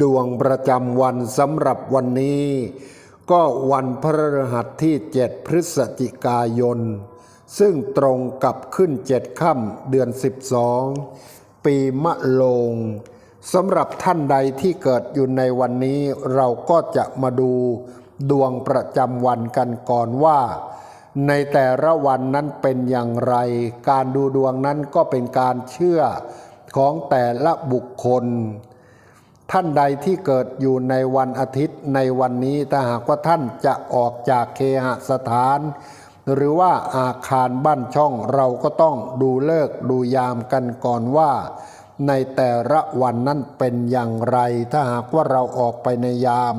ดวงประจำวันสำหรับวันนี้ ก็วันพระฤหัสที่7พฤศจิกายน ซึ่งตรงกับขึ้นเจ็ดค่ำเดือน 12 ปีมะโลงสำหรับท่านใดที่เกิดอยู่ในวันนี้เราก็จะมาดูดวงประจำวันกันก่อนว่า ในแต่ละวันนั้นเป็นอย่างไร การดูดวงนั้นก็เป็นการเชื่อของแต่ละบุคคล ท่านใดที่เกิดอยู่ในวันอาทิตย์ในวันนี้ถ้าหากว่าท่านจะออกจากเคหสถาน หรือว่าอาคารบ้านช่องเราก็ต้องดูเลิกดูยามกันก่อนว่า ในแต่ละวันนั้นเป็นอย่างไร ถ้าหากว่าเราออกไปในยาม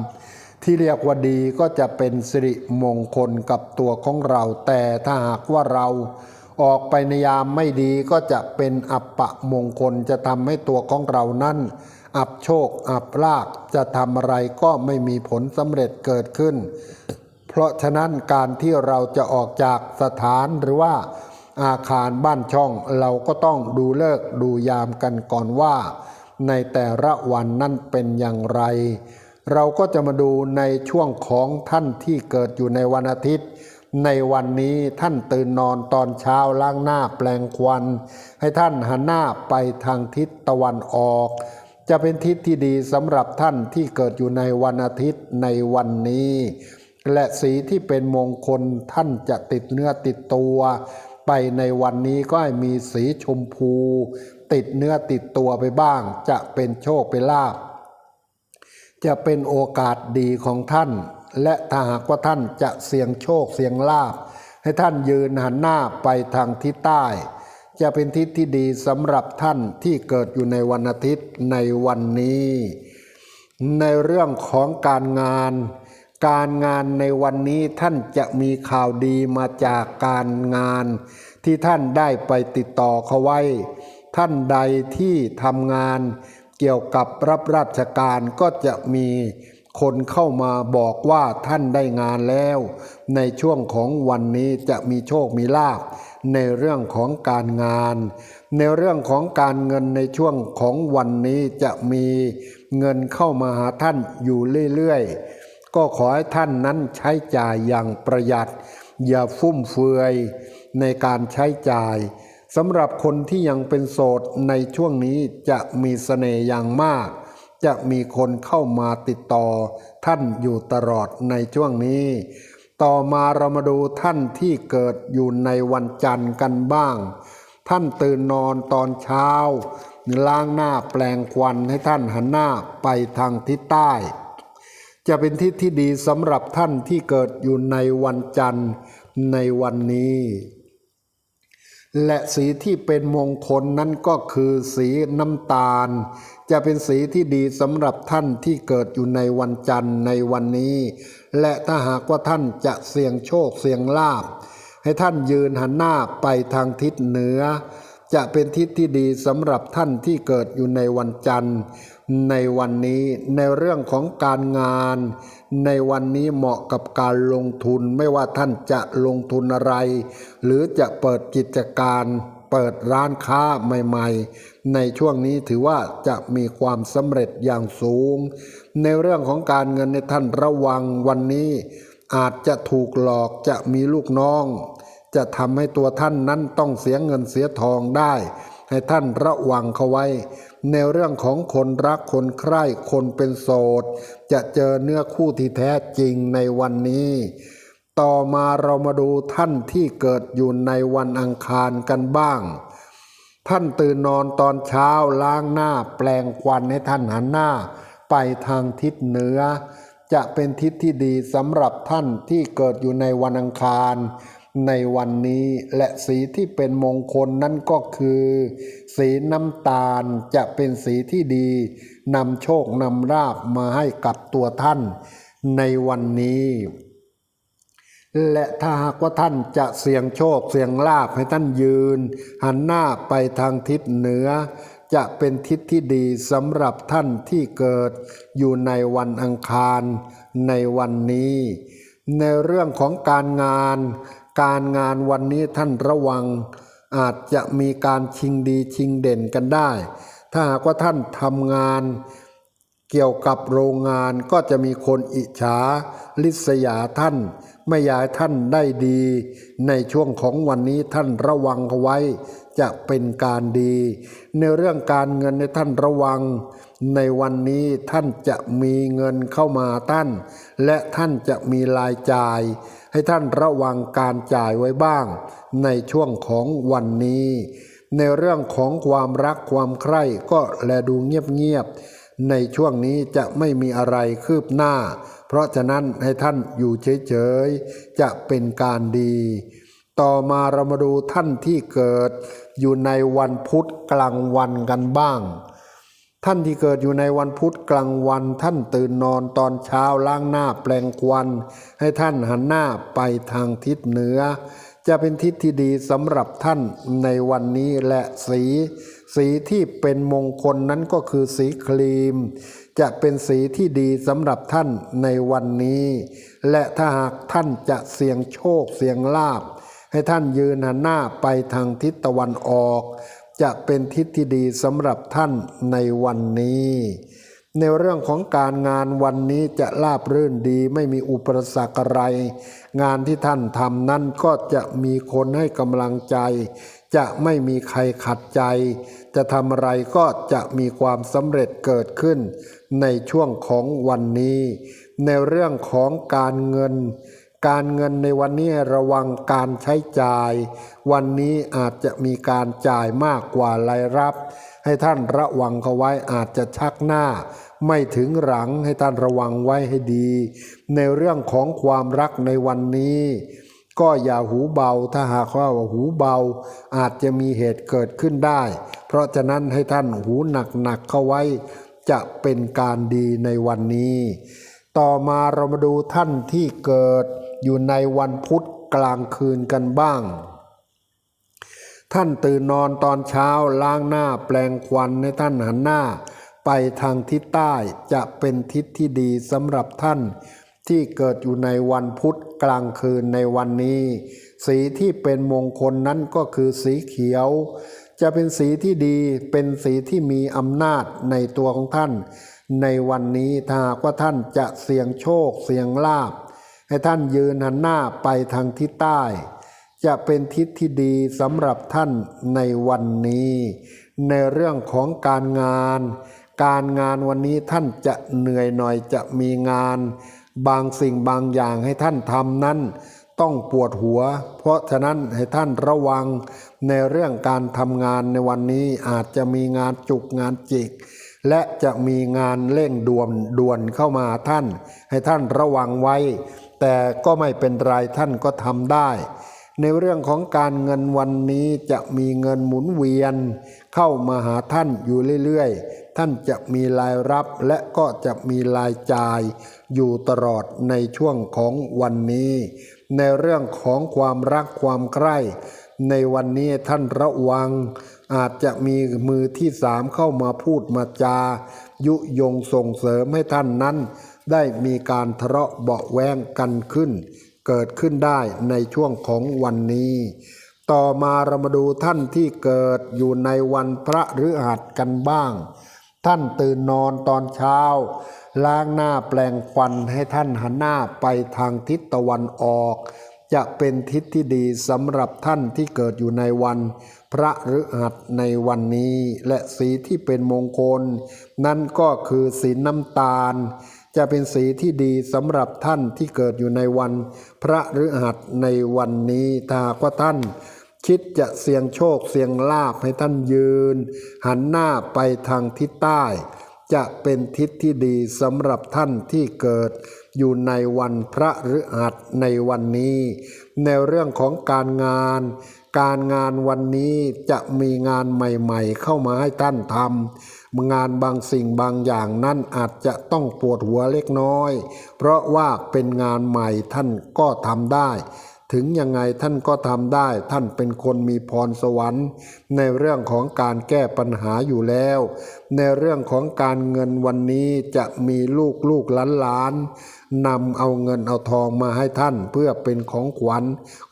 ที่เรียกว่าดีก็จะเป็นสิริมงคลกับตัวของเรา แต่ถ้าหากว่าเราออกไปในยามไม่ดีก็จะเป็นอัปปะมงคลจะทำให้ตัวของเรานั้น อับโชค อับลาภจะทำอะไรก็ไม่มีผลสำเร็จเกิดขึ้น เพราะฉะนั้นการที่เราจะออกจากสถานหรือว่าอาคารบ้านช่องเราก็ต้องดูเลิกดูยามกันก่อนว่า ในแต่ละวันนั้นเป็นอย่างไร เราก็จะมาดูในช่วงของท่านที่เกิดอยู่ในวันอาทิตย์ ในวันนี้ท่านตื่นนอนตอนเช้าล้างหน้าแปลงควัน ให้ท่านหันหน้าไปทางทิศตะวันออก จะเป็นทิศที่ดีสำหรับท่านที่เกิดอยู่ในวันอาทิตย์ในวันนี้ และสีที่เป็นมงคลท่านจะติดเนื้อติดตัว ไปในวันนี้ก็ให้มีสีชมพู ติดเนื้อติดตัวไปบ้าง จะเป็นโชคเป็นลาภจะเป็นโอกาสดีของท่าน และถ้าหากว่าท่านจะเสี่ยงโชคเสี่ยงลาภให้ท่านยืนหันหน้าไปทางทิศใต้ จะเป็นทิศที่ดีสำหรับท่านที่เกิดอยู่ในวันอาทิตย์ในวันนี้ ในเรื่องของการงาน การงานในวันนี้ท่านจะมีข่าวดีมาจากการงาน ที่ท่านได้ไปติดต่อเขาไว้ ท่านใดที่ทำงานเกี่ยวกับรับราชการก็จะมีคนเข้ามาบอกว่าท่านได้งานแล้ว ในช่วงของวันนี้จะมีโชคมีลาภ ในเรื่องของการงาน ในเรื่องของการเงินในช่วงของวันนี้จะมีเงินเข้ามาหาท่านอยู่เรื่อยๆ ก็ขอให้ท่านนั้นใช้จ่ายอย่างประหยัด อย่าฟุ่มเฟือยในการใช้จ่ายสำหรับคนที่ยังเป็นโสดในช่วงนี้จะมีเสน่ห์อย่างมาก จะมีคนเข้ามาติดต่อท่านอยู่ตลอดในช่วงนี้ ต่อมาเรามาดูท่านที่เกิดอยู่ในวันจันทร์กันบ้าง ท่านตื่นนอนตอนเช้า ล้างหน้าแปลงควันให้ท่านหันหน้าไปทางทิศใต้ จะเป็นทิศที่ดีสำหรับท่านที่เกิดอยู่ในวันจันทร์ในวันนี้ และสีที่เป็นมงคลนั้นก็คือสีน้ำตาล จะเป็นสีที่ดีสำหรับท่านที่เกิดอยู่ในวันจันทร์ในวันนี้ และถ้าหากว่าท่านจะเสี่ยงโชคเสี่ยงลาภให้ท่านยืนหันหน้าไปทางทิศเหนือ จะเป็นทิศที่ดีสำหรับท่านที่เกิดอยู่ในวันจันทร์ ในวันนี้ในเรื่องของการงาน ในวันนี้เหมาะกับการลงทุนไม่ว่าท่านจะลงทุนอะไร หรือจะเปิดกิจการเปิดร้านค้าใหม่ๆ ในช่วงนี้ถือว่าจะมีความสำเร็จอย่างสูง ในเรื่องของการเงินในท่านระวังวันนี้ อาจจะถูกหลอกจะมีลูกน้อง จะทำให้ตัวท่านนั้นต้องเสียเงินเสียทองได้ ให้ท่านระวังเขาไว้ ในเรื่องของคนรักคนใคร่คนเป็นโสด จะเจอเนื้อคู่ที่แท้จริงในวันนี้ ต่อมาเรามาดูท่านที่เกิดอยู่ในวันอังคารกันบ้าง ท่านตื่นนอนตอนเช้าล้างหน้าแปลงควันให้ท่านหันหน้า ไปทางทิศเหนือ จะเป็นทิศที่ดีสำหรับท่านที่เกิดอยู่ในวันอังคาร ในวันนี้และสีที่เป็นมงคลนั่นก็คือ สีน้ำตาลจะเป็นสีที่ดีนำโชคนำราบมาให้กับตัวท่านในวันนี้ และถ้าหากว่าท่านจะเสี่ยงโชคเสี่ยงลาภให้ท่านยืน หันหน้าไปทางทิศเหนือ จะเป็นทิศที่ดีสำหรับท่านที่เกิดอยู่ในวันอังคารในวันนี้ ในเรื่องของการงาน การงานวันนี้ท่านระวัง อาจจะมีการชิงดีชิงเด่นกันได้ ถ้าหากว่าท่านทำงานเกี่ยวกับโรงงานก็จะมีคนอิจฉาลิษยาท่าน ไม่อยากท่านได้ดี ในช่วงของวันนี้ท่านระวังเอาไว้ จะเป็นการดี ในเรื่องการเงินในท่านระวัง ในวันนี้ท่านจะมีเงินเข้ามาท่าน และท่านจะมีรายจ่าย ให้ท่านระวังการจ่ายไว้บ้าง ในช่วงของวันนี้ ในเรื่องของความรักความใคร่ก็แลดูเงียบๆในช่วงนี้จะไม่มีอะไรคืบหน้า เพราะฉะนั้นให้ท่านอยู่เฉยๆจะเป็นการดี ต่อมาเรามาดูท่านที่เกิด อยู่ในวันพุธกลางวันกันบ้าง ท่านที่เกิดอยู่ในวันพุธกลางวัน ท่านตื่นนอนตอนเช้าล้างหน้าแปลงควัน ให้ท่านหันหน้าไปทางทิศเหนือ จะเป็นทิศที่ดีสำหรับท่านในวันนี้และสี สีที่เป็นมงคลนั้นก็คือสีครีม จะเป็นสีที่ดีสำหรับท่านในวันนี้ และถ้าหากท่านจะเสี่ยงโชคเสี่ยงลาบให้ท่านยืนหันหน้าไปทางทิศตะวันออก จะเป็นทิศที่ดีสำหรับท่านในวันนี้ ในเรื่องของการงานวันนี้จะราบรื่นดีไม่มีอุปสรรคอะไร งานที่ท่านทำนั้นก็จะมีคนให้กำลังใจ จะไม่มีใครขัดใจ จะทำอะไรก็จะมีความสำเร็จเกิดขึ้นในช่วงของวันนี้ ในเรื่องของการเงิน การเงินในวันนี้ระวังการใช้จ่าย วันนี้อาจจะมีการจ่ายมากกว่ารายรับ ให้ท่านระวังเขาไว้อาจจะชักหน้า ไม่ถึงหลังให้ท่านระวังไว้ให้ดี ในเรื่องของความรักในวันนี้ ก็อย่าหูเบาถ้าหากว่าหูเบา อาจจะมีเหตุเกิดขึ้นได้ เพราะฉะนั้นให้ท่านหูหนักๆเข้าไว้ จะเป็นการดีในวันนี้ ต่อมาเรามาดูท่านที่เกิด อยู่ในวันพุธกลางคืนกันบ้าง ท่านตื่นนอนตอนเช้าล้างหน้าแปลงควันให้ท่านหันหน้า ไปทางทิศใต้จะเป็นทิศที่ดีสำหรับท่านที่เกิดอยู่ในวันพุธกลางคืนในวันนี้ สีที่เป็นมงคลนั้นก็คือสีเขียว จะเป็นสีที่ดีเป็นสีที่มีอำนาจในตัวของท่าน ในวันนี้ถ้าหากว่าท่านจะเสี่ยงโชคเสี่ยงลาบ ให้ท่านยืนหันหน้าไปทางทิศใต้ จะเป็นทิศที่ดีสำหรับท่านในวันนี้ ในเรื่องของการงาน การงานวันนี้ท่านจะเหนื่อยหน่อยจะมีงาน บางสิ่งบางอย่างให้ท่านทำนั้นต้องปวดหัว เพราะฉะนั้นให้ท่านระวังในเรื่องการทำงานในวันนี้อาจจะมีงานจุกงานจิก และจะมีงานเร่งด่วนด่วนเข้ามาท่าน ให้ท่านระวังไว้ แต่ก็ไม่เป็นไรท่านก็ทำได้ ในเรื่องของการเงินวันนี้จะมีเงินหมุนเวียน เข้ามาหาท่านอยู่เรื่อยๆ ท่านจะมีรายรับและก็จะมีรายจ่าย อยู่ตลอดในช่วงของวันนี้ ในเรื่องของความรักความใคร่ในวันนี้ท่านระวัง อาจจะมีมือที่สามเข้ามาพูดมาจา ยุยงส่งเสริมให้ท่านนั้น ได้มีการทะเลาะเบาแวงกันขึ้น เกิดขึ้นได้ในช่วงของวันนี้ ต่อมาเรามาดูท่านที่เกิดอยู่ในวันพระฤหัสกันบ้าง ท่านตื่นนอนตอนเช้า ล้างหน้าแปลงควันให้ท่านหันหน้าไปทางทิศตะวันออก จะเป็นทิศที่ดีสำหรับท่านที่เกิดอยู่ในวันพระฤหัสในวันนี้และสีที่เป็นมงคล นั่นก็คือสีน้ำตาล จะเป็นสีที่ดีสำหรับท่านที่เกิดอยู่ในวัน พระฤหัสในวันนี้ถ้ากว่าท่าน คิดจะเสี่ยงโชคเสี่ยงลาภให้ท่านยืน หันหน้าไปทางทิศใต้ จะเป็นทิศที่ดีสำหรับท่านที่เกิดอยู่ในวันพระฤหัสในวันนี้ ในเรื่องของการงาน การงานวันนี้จะมีงานใหม่ ๆ เข้ามาให้ท่านทำ งานบางสิ่งบางอย่างนั้นอาจจะต้องปวดหัวเล็กน้อย เพราะว่าเป็นงานใหม่ท่านก็ทำได้ ถึงยังไงท่านก็ทำได้ ท่านเป็นคนมีพรสวรรค์ ในเรื่องของการแก้ปัญหาอยู่แล้ว ในเรื่องของการเงินวันนี้จะมีลูกลูกหลานหลานนำเอาเงินเอาทองมาให้ท่านเพื่อเป็นของขวัญ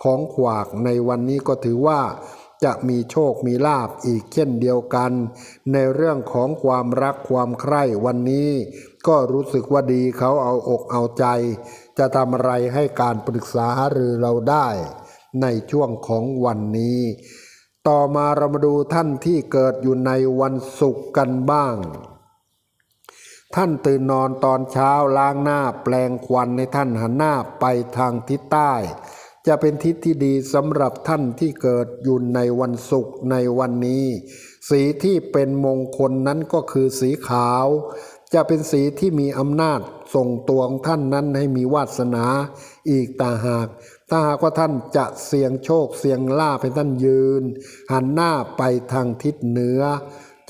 ของขวากในวันนี้ก็ถือว่า จะมีโชคมีลาบอีกเช่นเดียวกัน ในเรื่องของความรักความใคร่วันนี้ ก็รู้สึกว่าดีเขาเอาอกเอาใจ จะทำอะไรให้การปรึกษาหารือเราได้ ในช่วงของวันนี้ ต่อมาเรามาดูท่านที่เกิดอยู่ในวันศุกร์กันบ้าง ท่านตื่นนอนตอนเช้าล้างหน้าแปลงควันในท่านหันหน้าไปทางทิศใต้ จะเป็นทิศที่ดีสำหรับท่านที่เกิดอยู่ในวันศุกร์ในวันนี้ สีที่เป็นมงคลนั้นก็คือสีขาว จะเป็นสีที่มีอำนาจส่งตัวของท่านนั้นให้มีวาสนา อีกต่าหาก ถ้าหากว่าท่านจะเสี่ยงโชคเสี่ยงลาภให้ท่านยืน หันหน้าไปทางทิศเหนือ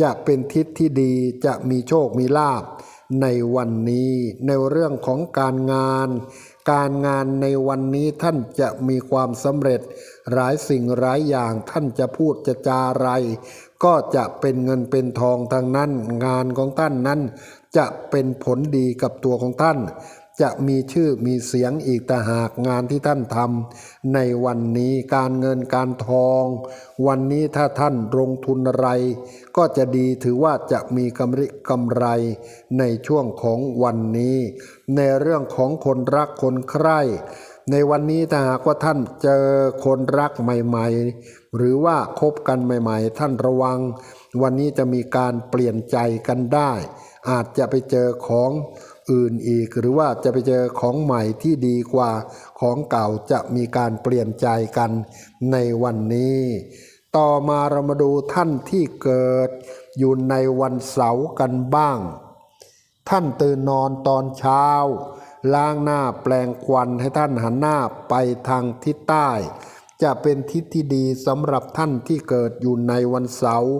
จะเป็นทิศที่ดีจะมีโชคมีลาภ ในวันนี้ในเรื่องของการงาน การงานในวันนี้ท่านจะมีความสำเร็จ หลายสิ่งหลายอย่างท่านจะพูดจะจาอะไร ก็จะเป็นเงินเป็นทองทางนั้น งานของท่านนั้น จะเป็นผลดีกับตัวของท่าน จะมีชื่อมีเสียงอีกแต่หากงานที่ท่านทำในวันนี้การเงินการทอง วันนี้ถ้าท่านลงทุนอะไร ก็จะดีถือว่าจะมีกำไรกำไรในช่วงของวันนี้ ในเรื่องของคนรักคนใคร่ในวันนี้ถ้าหากว่าท่านเจอคนรักใหม่ๆ หรือว่าคบกันใหม่ๆ ท่านระวัง วันนี้จะมีการเปลี่ยนใจกันได้ อาจจะไปเจอของ อื่นอีก หรือว่าจะไปเจอของใหม่ที่ดีกว่าของเก่าจะมีการเปลี่ยนใจกันในวันนี้ ต่อมาเรามาดูท่านที่เกิดอยู่ในวันเสาร์กันบ้าง ท่านตื่นนอนตอนเช้า ล้างหน้าแปลงควันให้ท่านหันหน้าไปทางทิศใต้ จะเป็นทิศที่ดีสำหรับท่านที่เกิดอยู่ในวันเสาร์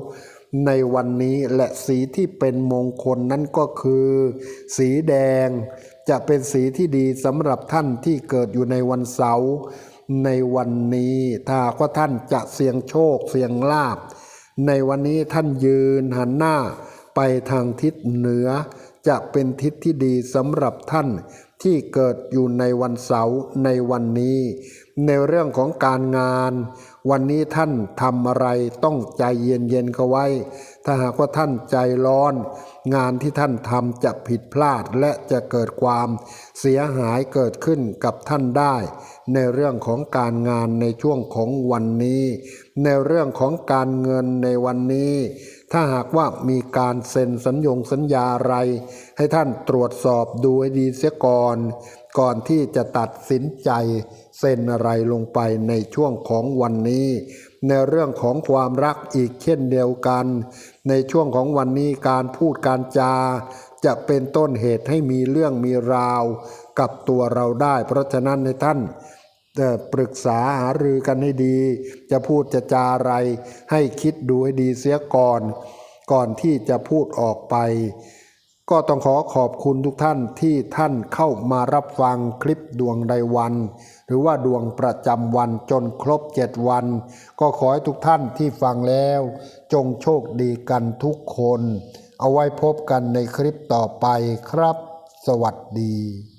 ในวันนี้และสีที่เป็นมงคลนั้นก็คือ สีแดง จะเป็นสีที่ดีสำหรับท่านที่เกิดอยู่ในวันเสาร์ในวันนี้ถ้ากว่าท่านจะเสี่ยงโชคเสี่ยงลาบ ในวันนี้ท่านยืนหันหน้าไปทางทิศเหนือ จะเป็นทิศที่ดีสำหรับท่านที่เกิดอยู่ในวันเสาร์ในวันนี้ ในเรื่องของการงาน วันนี้ท่านทำอะไรต้องใจเย็นๆเข้าไว้ ถ้าหากว่าท่านใจร้อน งานที่ท่านทำจะผิดพลาดและจะเกิดความเสียหายเกิดขึ้นกับท่านได้ ในเรื่องของการงานในช่วงของวันนี้ ในเรื่องของการเงินในวันนี้ ถ้าหากว่ามีการเซ็นสัญญงสัญญาอะไร ให้ท่านตรวจสอบดูให้ดีเสียก่อน ก่อนที่จะตัดสินใจ เซนอะไรลงไปในช่วงของวันนี้ ในเรื่องของความรักอีกเช่นเดียวกัน ในช่วงของวันนี้การพูดการจา จะเป็นต้นเหตุให้มีเรื่องมีราว กับตัวเราได้ เพราะฉะนั้นในท่านปรึกษาหารือกันให้ดี จะพูดจะจาอะไร ให้คิดดูให้ดีเสียก่อน ก่อนที่จะพูดออกไป ก็ต้องขอขอบคุณทุกท่านที่ท่านเข้ามารับฟังคลิปดวงใดวัน หรือว่าดวงประจำวันจนครบเจ็ดวัน ก็ขอให้ทุกท่านที่ฟังแล้ว จงโชคดีกันทุกคน เอาไว้พบกันในคลิปต่อไปครับ สวัสดี